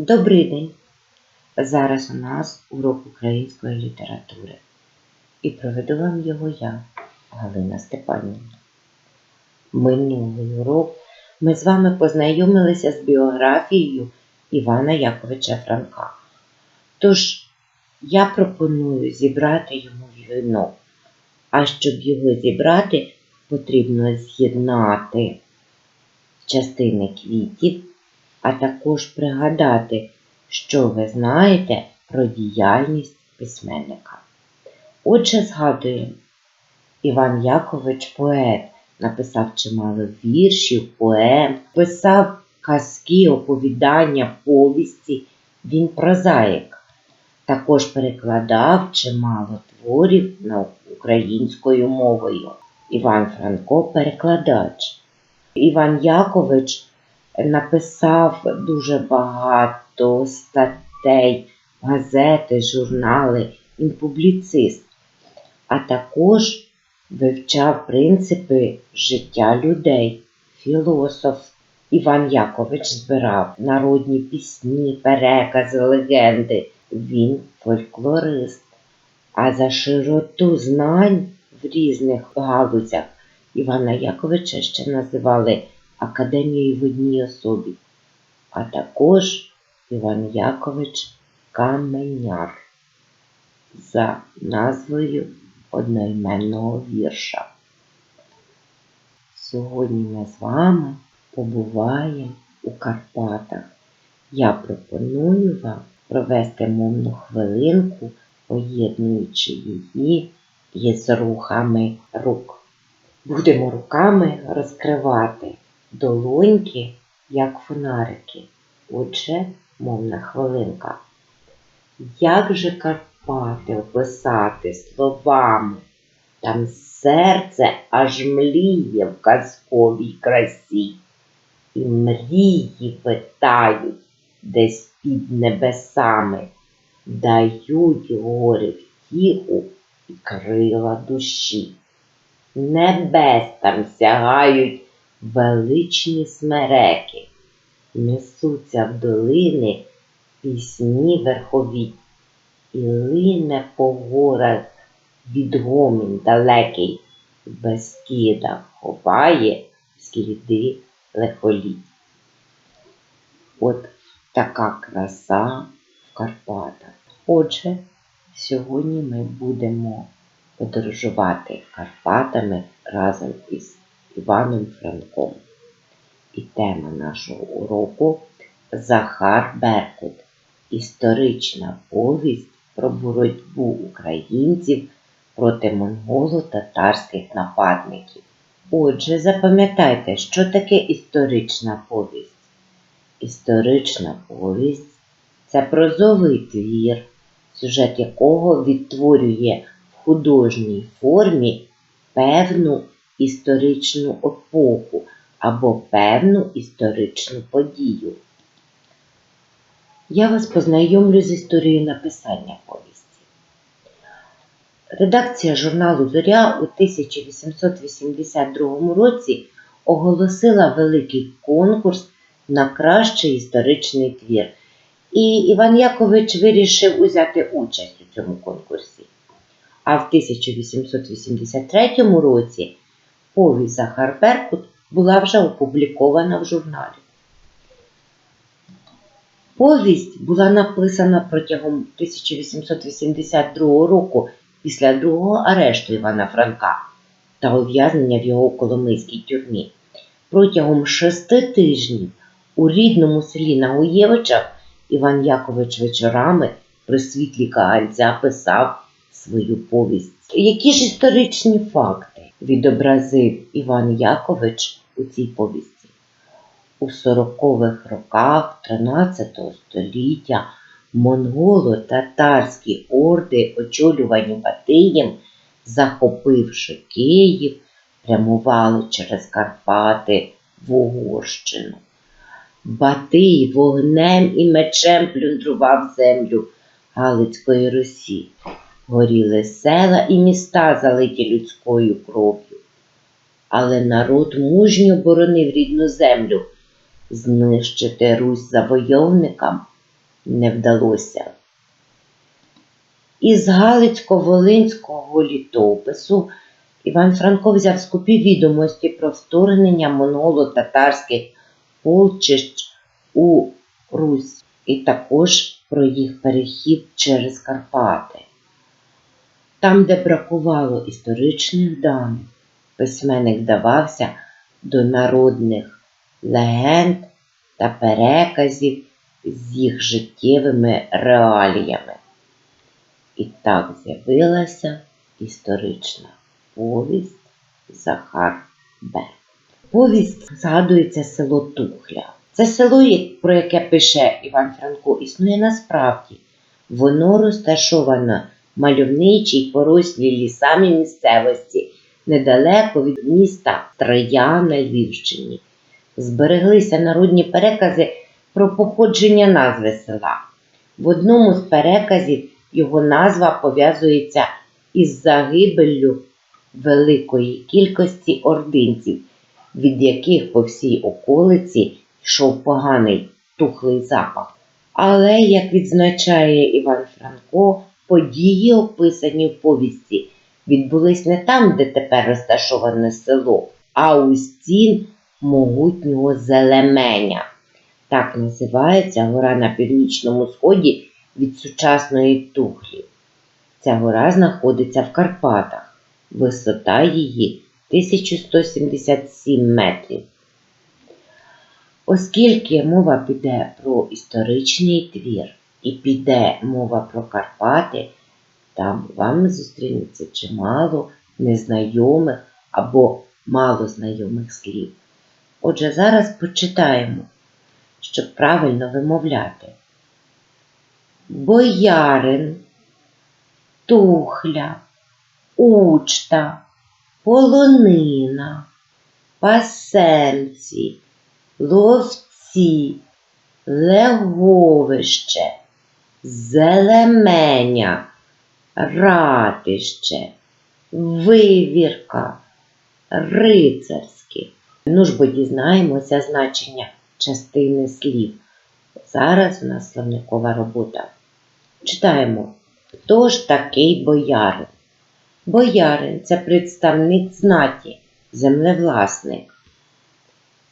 Добрий день! Зараз у нас урок української літератури. І проведу вам його я, Галина Степанівна. Минулий урок ми з вами познайомилися з біографією Івана Яковича Франка. Тож я пропоную зібрати йому вінок. А щоб його зібрати, потрібно з'єднати частини квітів, а також пригадати, що ви знаєте про діяльність письменника. Отже, згадуємо, Іван Якович поет, написав чимало віршів, поем, писав казки, оповідання, повісті, він прозаїк. Також перекладав чимало творів українською мовою. Іван Франко перекладач. Іван Якович написав дуже багато статей, газети, журнали, він публіцист, а також вивчав принципи життя людей, філософ. Іван Якович збирав народні пісні, перекази, легенди. Він фольклорист. А за широту знань в різних галузях Івана Яковича ще називали Академією в одній особі, а також Іван Якович Каменяр за назвою одноіменного вірша. Сьогодні ми з вами побуваємо у Карпатах. Я пропоную вам провести мовну хвилинку, поєднуючи її із рухами рук. Будемо руками розкривати долоньки, як фонарики. Отже, мовна хвилинка. Як же Карпати описати словами? Там серце аж мліє в казковій красі, і мрії питають десь під небесами, дають гори втіху і крила душі. Небес там сягають величні смереки, несуться в долини пісні верхові, і лине по горах відгомін далекий, без кида ховає сліди лихоліть. От така краса в Карпатах. Отже, сьогодні ми будемо подорожувати Карпатами разом із Іваном Франком. І тема нашого уроку Захар Беркут. Історична повість про боротьбу українців проти монголо-татарських нападників. Отже, запам'ятайте, що таке історична повість. Історична повість це прозовий твір, сюжет якого відтворює в художній формі певну історичну епоху або певну історичну подію. Я вас познайомлю з історією написання повісті. Редакція журналу Зоря у 1882 році оголосила великий конкурс на кращий історичний твір. І Іван Якович вирішив узяти участь у цьому конкурсі. А в 1883 році повість Беркут була вже опублікована в журналі. Повість була написана протягом 1882 року після другого арешту Івана Франка та ув'язнення в його Коломийській тюрмі. Протягом шести тижнів у рідному селі Нагуєвичах Іван Якович вечорами при світлі кагальця писав свою повість. Які ж історичні факти відобразив Іван Якович у цій повісті? У 40-х роках 13 століття монголо-татарські орди, очолювані Батиєм, захопивши Київ, прямували через Карпати в Угорщину. Батий вогнем і мечем плюндрував землю Галицької Русі. Горіли села і міста, залиті людською кров'ю. Але народ мужньо боронив рідну землю. Знищити Русь завойовникам не вдалося. Із Галицько-Волинського літопису Іван Франко взяв скупі відомості про вторгнення монголо-татарських полчищ у Русь і також про їх перехід через Карпати. Там, де бракувало історичних даних, письменник вдавався до народних легенд та переказів з їх життєвими реаліями. І так з'явилася історична повість Захар Б. Повість згадується село Тухля. Це село, про яке пише Іван Франко, існує насправді. Воно розташовано в мальовничій порослій лісами місцевості недалеко від міста Троя на Львівщині. Збереглися народні перекази про походження назви села. В одному з переказів його назва пов'язується із загибеллю великої кількості ординців, від яких по всій околиці йшов поганий тухлий запах. Але, як відзначає Іван Франко, події, описані в повісті, відбулись не там, де тепер розташоване село, а у стін могутнього зелеменя. Так називається гора на північному сході від сучасної Тухлі. Ця гора знаходиться в Карпатах. Висота її 1177 метрів. Оскільки мова піде про історичний твір і піде мова про Карпати, там вам зустрінеться чимало незнайомих або малознайомих слів. Отже, зараз почитаємо, щоб правильно вимовляти. Боярин, тухля, учта, полонина, пасемці, ловці, леговище, зелеменя, ратище, вивірка, рицарське. Ну ж бо дізнаємося значення частини слів. Зараз у нас словникова робота. Читаємо. Хто ж такий боярин? Боярин це представник знаті, землевласник.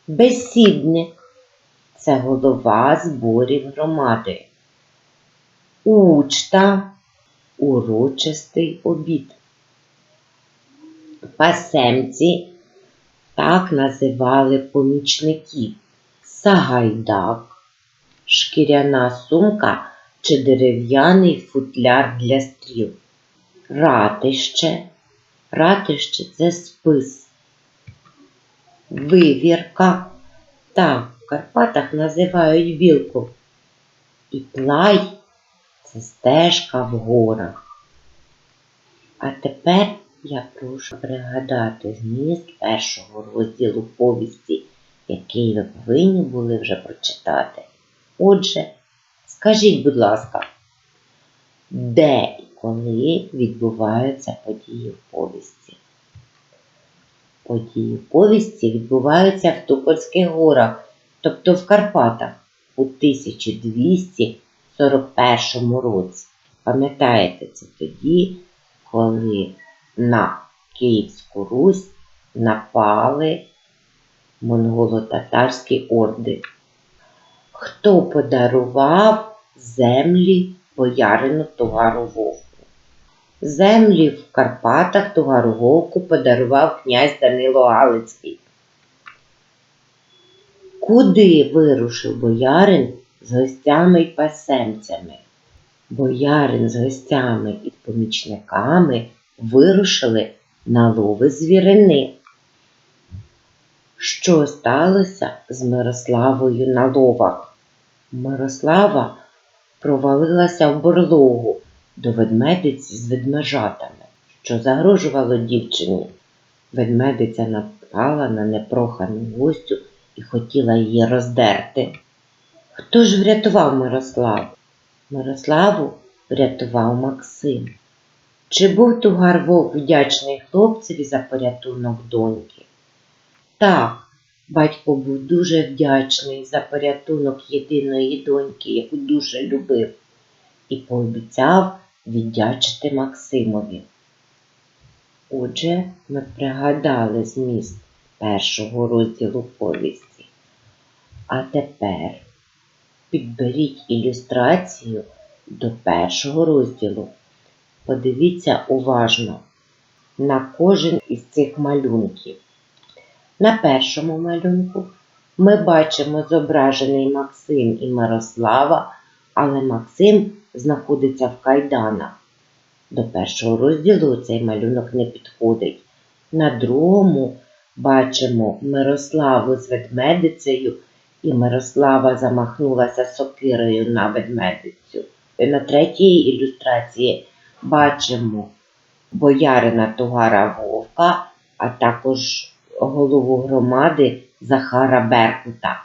Бесідник це голова зборів громади. Учта урочистий обід. Пасемці так називали помічників. Сагайдак, шкіряна сумка чи дерев'яний футляр для стріл. Ратище. Ратище це спис. Вивірка. Так, в Карпатах називають білку. І плай це стежка в горах. А тепер я прошу пригадати зміст першого розділу повісті, який ви повинні були вже прочитати. Отже, скажіть, будь ласка, де і коли відбуваються події в повісті? Події в повісті відбуваються в Тукольських горах, тобто в Карпатах, у 1241 році. Пам'ятаєте, це тоді, коли на Київську Русь напали монголо-татарські орди. Хто подарував землі боярину Тугару Вовку? Землі в Карпатах Тугару Вовку подарував князь Данило Галицький. Куди вирушив боярин з гостями й пасемцями? Боярин з гостями і помічниками вирушили на лови звірини. Що сталося з Мирославою на ловах? Мирослава провалилася в борлогу до ведмедиці з ведмежатами, що загрожувало дівчині. Ведмедиця напала на непрохану гостю і хотіла її роздерти. Хто ж врятував Мирославу? Мирославу врятував Максим. Чи був Тугар Вовк вдячний хлопцеві за порятунок доньки? Так, Батько був дуже вдячний за порятунок єдиної доньки, яку дуже любив, і пообіцяв віддячити Максимові. Отже, ми пригадали зміст першого розділу повісті. А тепер підберіть ілюстрацію до першого розділу. Подивіться уважно на кожен із цих малюнків. На першому малюнку ми бачимо зображений Максим і Мирослава, але Максим знаходиться в кайданах. До першого розділу цей малюнок не підходить. На другому бачимо Мирославу з ведмедицею, і Мирослава замахнулася сокирою на ведмедицю. На третій ілюстрації бачимо боярина Тугара Вовка, а також голову громади Захара Беркута.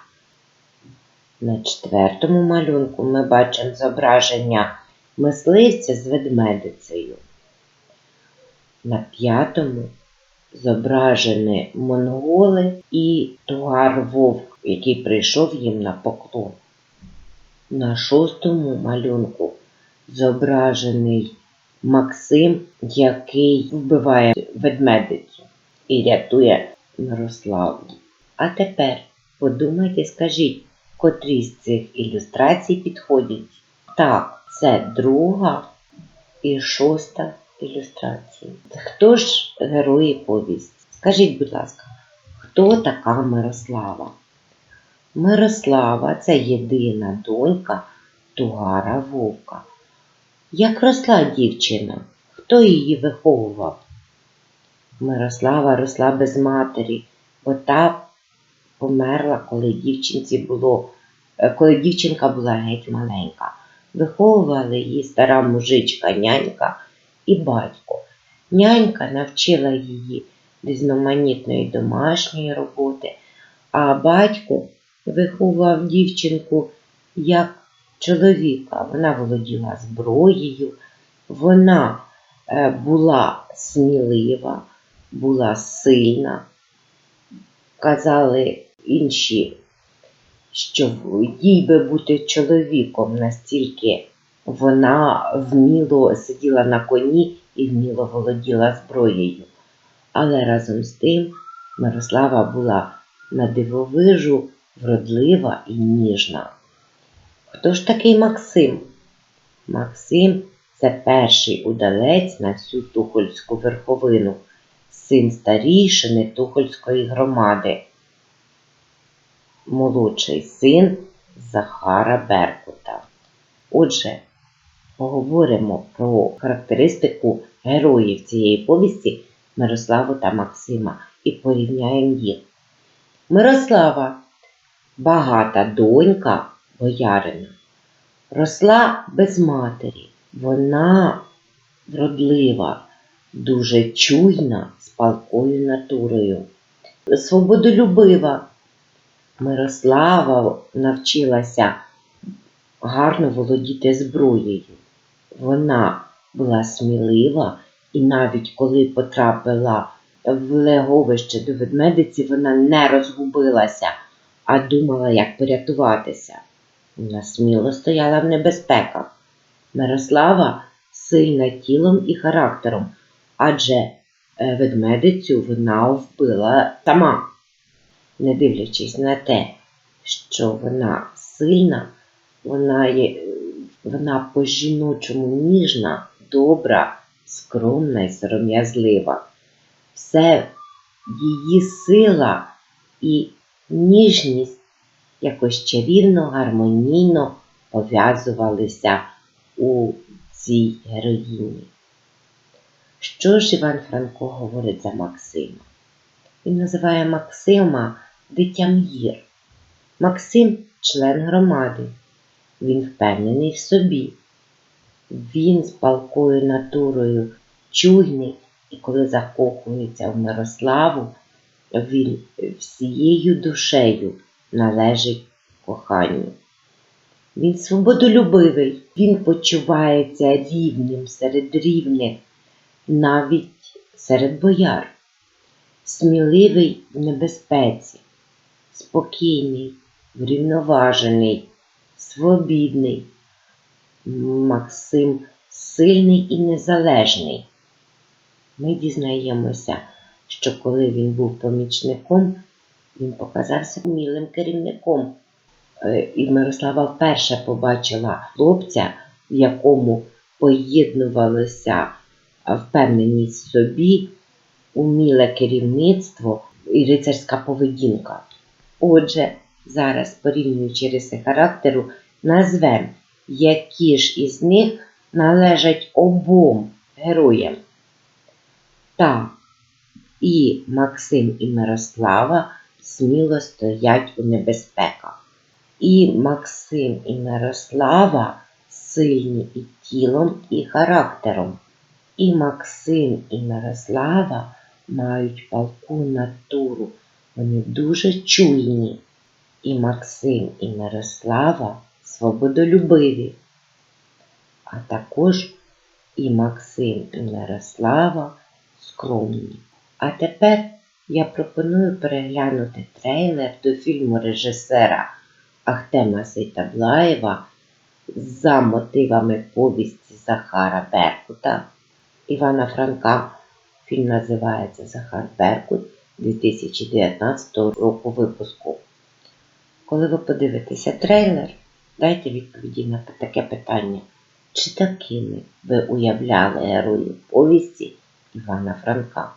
На четвертому малюнку ми бачимо зображення мисливця з ведмедицею. На п'ятому зображені монголи і Тугар Вовк, який прийшов їм на поклон. На шостому малюнку зображений Максим, який вбиває ведмедицю і рятує Мирославу. А тепер подумайте, скажіть, котрі з цих ілюстрацій підходять? Так, це друга і шоста ілюстрації. Хто ж герої повісті? Скажіть, будь ласка, хто така Мирослава? Мирослава це єдина донька Тугара Вовка. Як росла дівчина? Хто її виховував? Мирослава росла без матері, бо та померла, коли дівчинці було, е, коли дівчинка була геть маленька. Виховували її стара мужичка, нянька і батько. Нянька навчила її різноманітної домашньої роботи, а батько виховував дівчинку як чоловіка. Вона володіла зброєю, вона е, була смілива, була сильна. Казали інші, що їй би бути чоловіком, настільки вона вміло сиділа на коні і вміло володіла зброєю. Але разом з тим Мирослава була на дивовижу вродлива і ніжна. Хто ж такий Максим? Максим це перший удалець на всю Тухольську верховину, син старішини Тухольської громади, молодший син Захара Беркута. Отже, поговоримо про характеристику героїв цієї повісті Мирославу та Максима і порівняємо їх. Мирослава багата донька боярина. Росла без матері. Вона вродлива, дуже чуйна, з палкою натурою, свободолюбива. Мирослава навчилася гарно володіти зброєю. Вона була смілива, і навіть коли потрапила в леговище до ведмедиці, вона не розгубилася, а думала, як порятуватися. Вона сміло стояла в небезпеках. Мирослава сильна тілом і характером, адже е, ведмедицю вона вбила сама, не дивлячись на те, що вона сильна, вона є, вона по-жіночому ніжна, добра, скромна і сором'язлива. Все її сила і ніжність якось чарівно, гармонійно пов'язувалися у цій героїні. Що ж Іван Франко говорить за Максима? Він називає Максима дитям гір. Максим член громади. Він впевнений в собі. Він з палкою натурою чуйний, і коли закохується в Мирославу, він всією душею належить коханню. Він свободолюбивий, він почувається рівним серед рівних, навіть серед бояр, сміливий в небезпеці. спокійний, врівноважений, свобідний. Максим сильний і незалежний. Ми дізнаємося, що коли він був помічником, він показався вмілим керівником. Е, І Мирослава вперше побачила хлопця, в якому поєднувалося впевненість в собі, уміле керівництво і рицарська поведінка. Отже, зараз, порівнюючи риси характеру, назвемо, які ж із них належать обом героям. Так, і Максим і Мирослава сміло стоять у небезпеках. І Максим і Мирослава сильні і тілом, і характером. І Максим і Мирослава мають палку натуру. Вони дуже чуйні. І Максим і Мирослава свободолюбиві. А також і Максим і Мирослава скромні. А тепер я пропоную переглянути трейлер до фільму режисера Ахтема Сейтаблаєва за мотивами повісті Захара Беркута Івана Франка. Фільм називається Захар Беркут 2019 року випуску. Коли ви подивитеся трейлер, дайте відповіді на таке питання. Чи такими ви уявляли героїв повісті Івана Франка?